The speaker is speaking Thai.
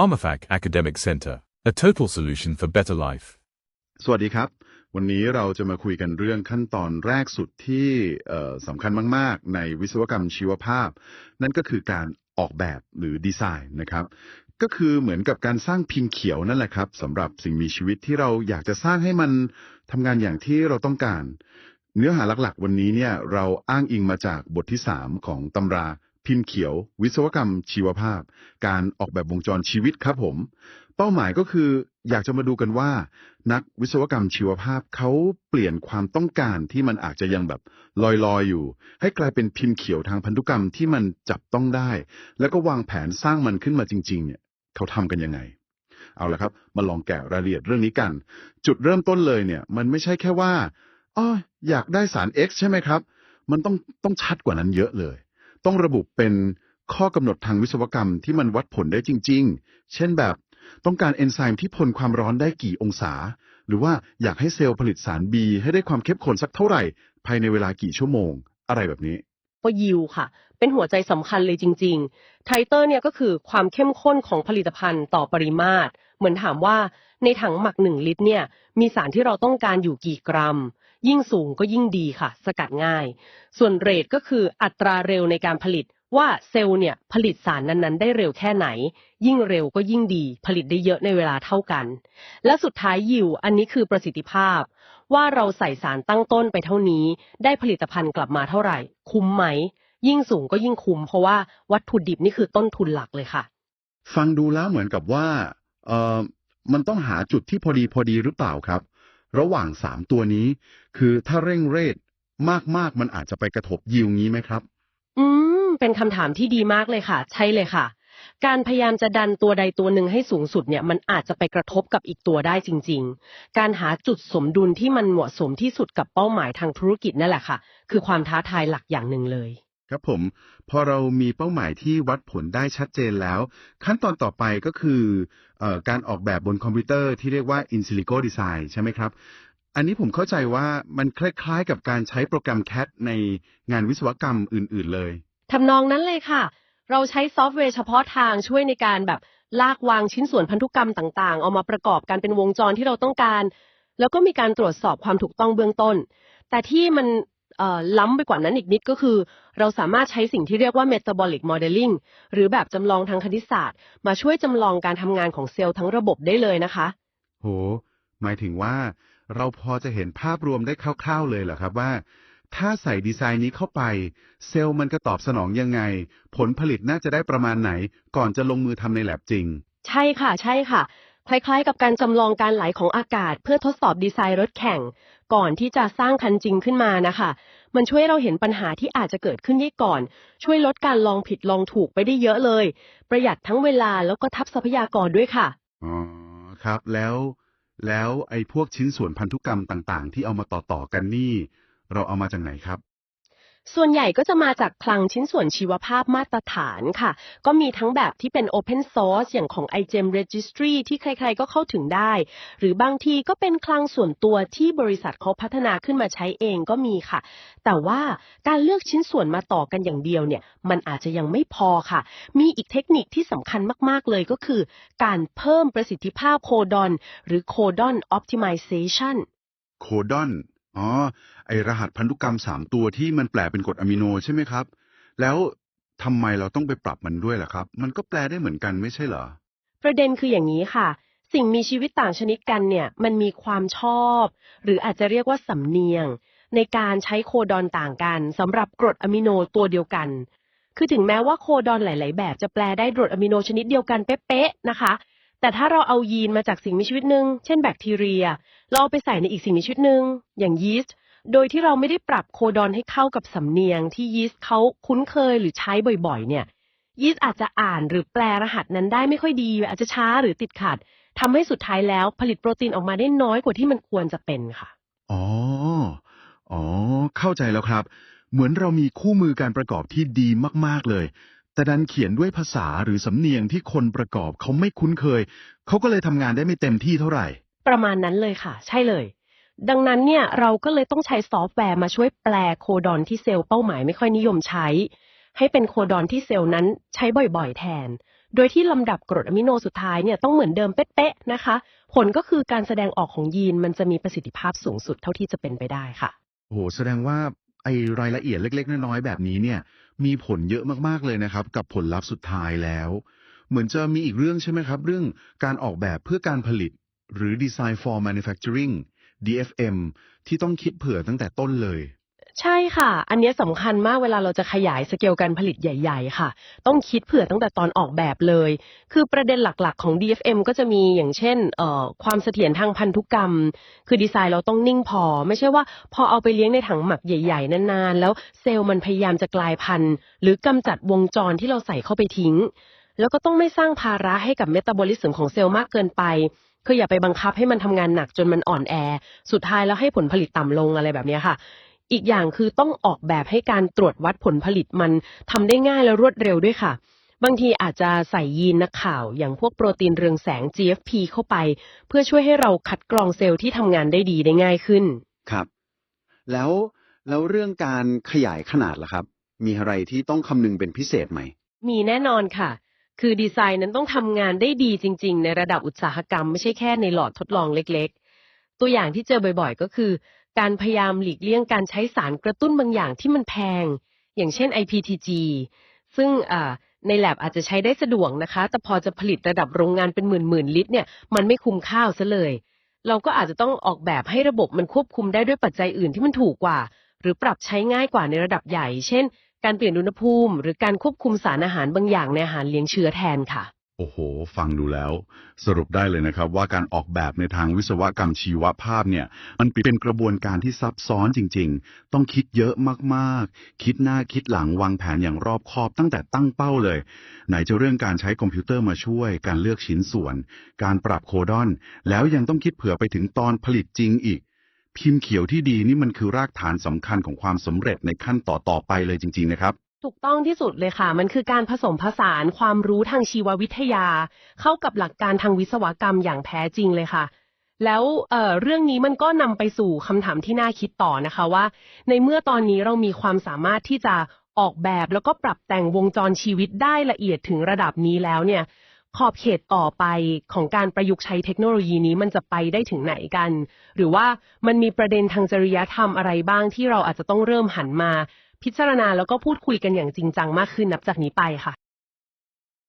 PharmaFac Academic Center, a total solution for better life. สวัสดีครับ วันนี้เราจะมาคุยกันเรื่องขั้นตอนแรกสุดที่สำคัญมาก ๆ ในวิศวกรรมชีวภาพ นั่นก็คือการออกแบบหรือดีไซน์นะครับ ก็คือเหมือนกับการสร้างพิมพ์เขียวนั่นแหละครับสำหรับสิ่งมีชีวิตที่เราอยากจะสร้างให้มันทำงานอย่างที่เราต้องการ เนื้อหาหลักๆ วันนี้เนี่ยเราอ้างอิงมาจากบทที่ 3 ของตำรา พิมพ์เขียว วิศวกรรม ชีวภาพ การออกแบบวงจรชีวิตครับผม เป้าหมายก็คือ อยากจะมาดูกันว่า นักวิศวกรรมชีวภาพเขาเปลี่ยนความต้องการที่มันอาจจะยังแบบลอยๆอยู่ ให้กลายเป็นพิมพ์เขียวทางพันธุกรรมที่มันจับต้องได้ แล้วก็วางแผนสร้างมันขึ้นมาจริง ๆ เนี่ยเขาทำกันยังไงเอาละครับ มาลองแกะรายละเอียดเรื่องนี้กัน จุดเริ่มต้นเลยเนี่ย มันไม่ใช่แค่ว่าอ๋ออยากได้สาร X ใช่ไหมครับ มันต้องต้องชัดกว่านั้นเยอะเลย ต้องระบุเป็นข้อกำหนดทางวิศวกรรมที่มันวัดผลได้จริง ๆ เช่นแบบ ต้องการเอนไซม์ที่ทนความร้อนได้กี่องศา หรือว่าอยากให้เซลล์ผลิตสาร B ให้ได้ความเข้มข้นสักเท่าไหร่ ภายในเวลากี่ชั่วโมง อะไรแบบนี้ ก็ยิวค่ะ เป็นหัวใจสำคัญเลยจริงๆ ไทเตอร์เนี่ยก็คือความเข้มข้นของผลิตภัณฑ์ต่อปริมาตร เหมือนถามว่าในถังหมักหนึ่งลิตรเนี่ยมีสารที่เราต้องการอยู่กี่กรัม ยิ่งสูงก็ยิ่งดีค่ะ สกัดง่าย ส่วนเรทก็คืออัตราเร็วในการผลิตว่าเซลล์เนี่ยผลิตสารนั้นๆ ได้เร็วแค่ไหน ยิ่งเร็วก็ยิ่งดี ผลิตได้เยอะในเวลาเท่ากัน และสุดท้ายยิวอันนี้คือประสิทธิภาพ ว่าเราใส่สารตั้งต้นไปเท่านี้ ได้ผลิตภัณฑ์กลับมาเท่าไหร่ คุ้มไหม ยิ่งสูงก็ยิ่งคุ้ม เพราะว่าวัตถุดิบนี่คือต้นทุนหลักเลยค่ะ ฟังดูแล้วเหมือนกับว่าเออมันต้องหาจุดที่พอดีพอดีหรือเปล่าครับ ระหว่างสามตัวนี้ คือถ้าเร่งเรดมากๆ มันอาจจะไปกระทบยิวงี้ไหมครับ อืม เป็นคำถามที่ดีมากเลยค่ะ ใช่เลยค่ะ การพยายามจะดันตัวใดตัวหนึ่งให้สูงสุดเนี่ยมันอาจจะไปกระทบกับอีกตัวได้จริง ๆ การหาจุดสมดุลที่มันเหมาะสมที่สุดกับเป้าหมายทางธุรกิจนั่นแหละค่ะ คือความท้าทายหลักอย่างหนึ่งเลย ครับผม พอเรามีเป้าหมายที่วัดผลได้ชัดเจนแล้ว ขั้นตอนต่อไปก็คือเออการออกแบบบนคอมพิวเตอร์ที่เรียกว่า in silico design ใช่ไหมครับ อันนี้ผมเข้าใจว่ามันคล้ายๆ กับการใช้โปรแกรม CAD ในงานวิศวกรรมอื่นๆเลยทำนองนั้นเลยค่ะ เราใช้ซอฟต์แวร์เฉพาะทางช่วยในการแบบลากวางชิ้นส่วนพันธุกรรมต่างๆ เอามาประกอบกันเป็นวงจรที่เราต้องการ แล้วก็มีการตรวจสอบความถูกต้องเบื้องต้น แต่ที่มัน ล้ำไปกว่านั้นอีกนิดก็คือ เราสามารถใช้สิ่งที่เรียกว่า metabolic modeling หรือแบบจำลองทางคณิตศาสตร์ มาช่วยจำลองการทำงานของเซลล์ทั้งระบบได้เลยนะคะ โห หมายถึงว่า เราพอจะเห็นภาพรวมได้คร่าวๆเลยเหรอครับว่า ถ้าใส่ดีไซน์นี้เข้าไป เซลล์มันก็ตอบสนองยังไง ผลผลิตน่าจะได้ประมาณไหน ก่อนจะลงมือทำในแลบจริง ใช่ค่ะ ใช่ค่ะ คล้ายๆ กับการจำลองการไหลของอากาศ เพื่อทดสอบดีไซน์รถแข่ง ก่อนที่จะสร้างคันจริงขึ้นมานะคะ มันช่วยเราเห็นปัญหาที่อาจจะเกิดขึ้นได้ก่อน ช่วยลดการลองผิดลองถูกไปได้เยอะเลย ประหยัดทั้งเวลาแล้วก็ทับทรัพยากรด้วยค่ะ อ๋อครับ แล้ว แล้วไอ้พวกชิ้นส่วนพันธุกรรมต่างๆ ที่เอามาต่อๆกันนี่ เราเอามาจากไหนครับ ส่วนใหญ่ก็จะมาจากคลังชิ้นส่วนชีวภาพมาตรฐานค่ะ ก็มีทั้งแบบที่เป็น Open Source อย่างของ iGEM Registry ที่ใครๆก็เข้าถึงได้ หรือบางทีก็เป็นคลังส่วนตัวที่บริษัทเขาพัฒนาขึ้นมาใช้เองก็มีค่ะ แต่ว่าการเลือกชิ้นส่วนมาต่อกันอย่างเดียวเนี่ย มันอาจจะยังไม่พอค่ะ มีอีกเทคนิคที่สำคัญมากๆเลยก็คือ การเพิ่มประสิทธิภาพโคดอนหรือ Codon Optimization โคดอน อ๋อ ไอรหัสพันธุกรรมสามตัวที่มันแปลเป็นกรดอะมิโนใช่ไหมครับ แล้วทำไมเราต้องไปปรับมันด้วยล่ะครับ มันก็แปลได้เหมือนกันไม่ใช่เหรอ ประเด็นคืออย่างนี้ค่ะ สิ่งมีชีวิตต่างชนิดกันเนี่ย มันมีความชอบ หรืออาจจะเรียกว่าสำเนียง ในการใช้โคดอนต่างกันสำหรับกรดอะมิโนตัวเดียวกัน คือถึงแม้ว่าโคดอนหลาย ๆ แบบจะแปลได้กรดอะมิโนชนิดเดียวกันเป๊ะ ๆ นะคะ แต่ถ้าเราเอายีนมาจากสิ่งมีชีวิตหนึ่งเช่นแบคทีเรีย เราเอาไปใส่ในอีกสิ่งมีชีวิตหนึ่งอย่างยีสต์ โดยที่เราไม่ได้ปรับโคดอนให้เข้ากับสำเนียงที่ยีสต์เขาคุ้นเคยหรือใช้บ่อยๆ เนี่ย ยีสต์อาจจะอ่านหรือแปลรหัสนั้นได้ไม่ค่อยดี อาจจะช้าหรือติดขัดทำให้สุดท้ายแล้วผลิตโปรตีนออกมาได้น้อยกว่าที่มันควรจะเป็นค่ะ อ๋อ อ๋อ เข้าใจแล้วครับ เหมือนเรามีคู่มือการประกอบที่ดีมากๆเลย แต่ดันเขียนด้วยภาษาหรือสำเนียงที่คนประกอบเขาไม่คุ้นเคย เขาก็เลยทำงานได้ไม่เต็มที่เท่าไหร่ ประมาณนั้นเลยค่ะ ใช่เลย ดังนั้นเนี่ยเราก็เลยต้องใช้ซอฟต์แวร์มาช่วยแปลโคดอนที่เซลล์เป้าหมายไม่ค่อยนิยมใช้ ให้เป็นโคดอนที่เซลล์นั้นใช้บ่อยๆ แทน โดยที่ลำดับกรดอะมิโนสุดท้ายเนี่ยต้องเหมือนเดิมเป๊ะๆนะคะ ผลก็คือการแสดงออกของยีนมันจะมีประสิทธิภาพสูงสุดเท่าที่จะเป็นไปได้ค่ะ โอ้โหแสดงว่าไอรายละเอียดเล็ก ๆ น้อยๆแบบนี้เนี่ย มีผลเยอะมากๆเลยนะครับ กับผลลัพธ์สุดท้ายแล้ว เหมือนจะมีอีกเรื่องใช่ไหมครับ เรื่องการออกแบบเพื่อการผลิต หรือ Design for Manufacturing DFM ที่ต้องคิดเผื่อตั้งแต่ต้นเลย ใช่ค่ะ อันเนี้ยสำคัญมากเวลาเราจะขยายสเกลการผลิตใหญ่ ๆ ค่ะ ต้องคิดเผื่อตั้งแต่ตอนออกแบบเลย คือประเด็นหลักๆของ DFM ก็จะมีอย่างเช่นเอ่อความเสถียรทางพันธุกรรม คือดีไซน์เราต้องนิ่งพอ ไม่ใช่ว่าพอเอาไปเลี้ยงในถังหมักใหญ่ๆ นานๆ แล้วเซลล์มันพยายามจะกลายพันธุ์ หรือกำจัดวงจรที่เราใส่เข้าไปทิ้ง แล้วก็ต้องไม่สร้างภาระให้กับเมตาบอลิซึมของเซลล์มากเกินไปคืออย่าไปบังคับให้มันทำงานหนักจนมันอ่อนแอ สุดท้ายแล้วให้ผลผลิตต่ำลงอะไรแบบเนี้ยค่ะ อีกอย่างคือต้องออกแบบให้การตรวจวัดผลผลิตมันทำได้ง่ายและรวดเร็วด้วยค่ะ บางทีอาจจะใส่ยีนนักข่าวอย่างพวกโปรตีนเรืองแสง GFP เข้าไป เพื่อช่วยให้เราคัดกรองเซลล์ที่ทำงานได้ดีได้ง่ายขึ้น ครับ แล้วแล้วเรื่องการขยายขนาดล่ะครับ มีอะไรที่ต้องคำนึงเป็นพิเศษไหม มีแน่นอนค่ะ คือดีไซน์นั้นต้องทำงานได้ดีจริง ๆ ในระดับอุตสาหกรรมไม่ใช่แค่ในหลอดทดลองเล็ก ๆ ตัวอย่างที่เจอบ่อย ๆ ก็คือ การพยายามหลีกเลี่ยงการใช้สารกระตุ้นบางอย่างที่มันแพง อย่างเช่น IPTG ซึ่งในแลบอาจจะใช้ได้สะดวกนะคะ แต่พอจะผลิตระดับโรงงานเป็นหมื่นๆลิตรเนี่ยมันไม่คุ้มค่าซะเลย เราก็อาจจะต้องออกแบบให้ระบบมันควบคุมได้ด้วยปัจจัยอื่นที่มันถูกกว่า หรือปรับใช้ง่ายกว่าในระดับใหญ่ เช่น การเปลี่ยนอุณหภูมิ หรือการควบคุมสารอาหารบางอย่างในอาหารเลี้ยงเชื้อแทนค่ะ โอ้โห ฟังดูแล้ว สรุปได้เลยนะครับ ว่าการออกแบบในทางวิศวกรรมชีวภาพเนี่ย มันเป็นกระบวนการที่ซับซ้อนจริง ๆ ต้องคิดเยอะมากๆ คิดหน้าคิดหลังวางแผนอย่างรอบคอบตั้งแต่ตั้งเป้าเลย ไหนจะเรื่องการใช้คอมพิวเตอร์มาช่วย การเลือกชิ้นส่วน การปรับโคดอน แล้วยังต้องคิดเผื่อไปถึงตอนผลิตจริงอีก พิมพ์เขียวที่ดีนี่มันคือรากฐานสำคัญของความสำเร็จในขั้นต่อๆไปเลยจริง ๆ นะครับ ถูกต้องที่สุดเลยค่ะ มันคือการผสมผสานความรู้ทางชีววิทยา เข้ากับหลักการทางวิศวกรรมอย่างแท้จริงเลยค่ะ แล้วเเรื่องนี้มันก็นำไปสู่คำถามที่น่าคิดต่อนะคะว่า ในเมื่อตอนนี้เรามีความสามารถที่จะออกแบบแล้วก็ปรับแต่งวงจรชีวิตได้ละเอียดถึงระดับนี้แล้วเนี่ย ขอบเขตต่อไปของการประยุกต์ใช้เทคโนโลยีนี้มันจะไปได้ถึงไหนกัน หรือว่ามันมีประเด็นทางจริยธรรมอะไรบ้างที่เราอาจจะต้องเริ่มหันมา พิจารณาแล้วก็พูดคุยกันอย่างจริงจังมากขึ้นนับจากนี้ไปค่ะ